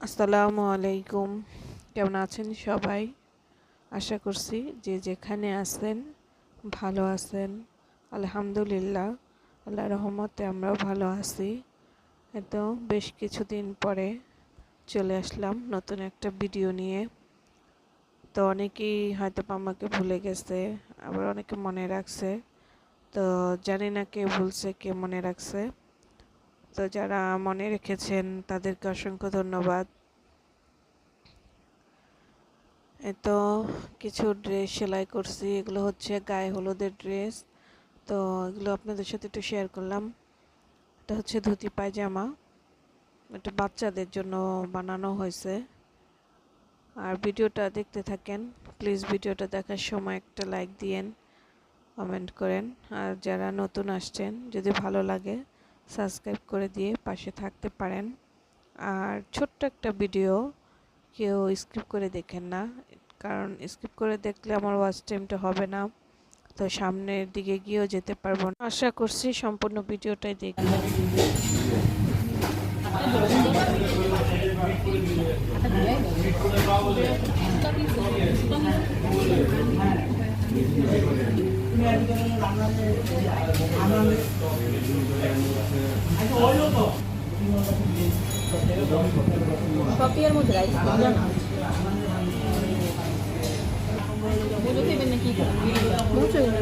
আসসালামু আলাইকুম। কেমন আছেন সবাই? আশা করছি যে যেখানে আছেন, ভালো আছেন। আলহামদুলিল্লাহ, আল্লাহ রহমতে আমরাও ভালো আছি। তো বেশ কিছুদিন পরে চলে আসলাম নতুন একটা ভিডিও নিয়ে। তো অনেকেই হয়তো আমাকে ভুলে গেছে আবার অনেকে মনে রাখছে। তো জানি না কে ভুলছে কে মনে রাখছে। তো যারা মনে রেখেছেন, তাদেরকে অসংখ্য ধন্যবাদ। তো কিছু ড্রেস সেলাই করছি, এগুলো হচ্ছে গায়ে হলুদের ড্রেস। তো এগুলো আপনাদের সাথে একটু শেয়ার করলাম। এটা হচ্ছে ধুতি পায়জামা। এটা বাচ্চাদের জন্য বানানো হয়েছে। আর ভিডিওটা দেখতে থাকেন। প্লিজ ভিডিওটা দেখার সময় একটা লাইক দিয়েন, কমেন্ট করেন। আর যারা নতুন আসছেন, যদি ভালো লাগে, সাবস্ক্রাইব করে দিয়ে পাশে থাকতে পারেন। আর ছোট্ট একটা ভিডিও কেউ স্কিপ করে দেখেন না, কারণ স্কিপ করে দেখলে আমার ওয়াচ টাইমটা হবে না। তো সামনের দিকে গিয়েও যেতে পারব না। আশা করছি সম্পূর্ণ ভিডিওটাই দেখবেন সপিয়ার মধ্যে রাইস না মুজো খেবেন না কি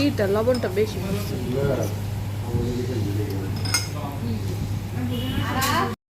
এইটা লবণটা বেশি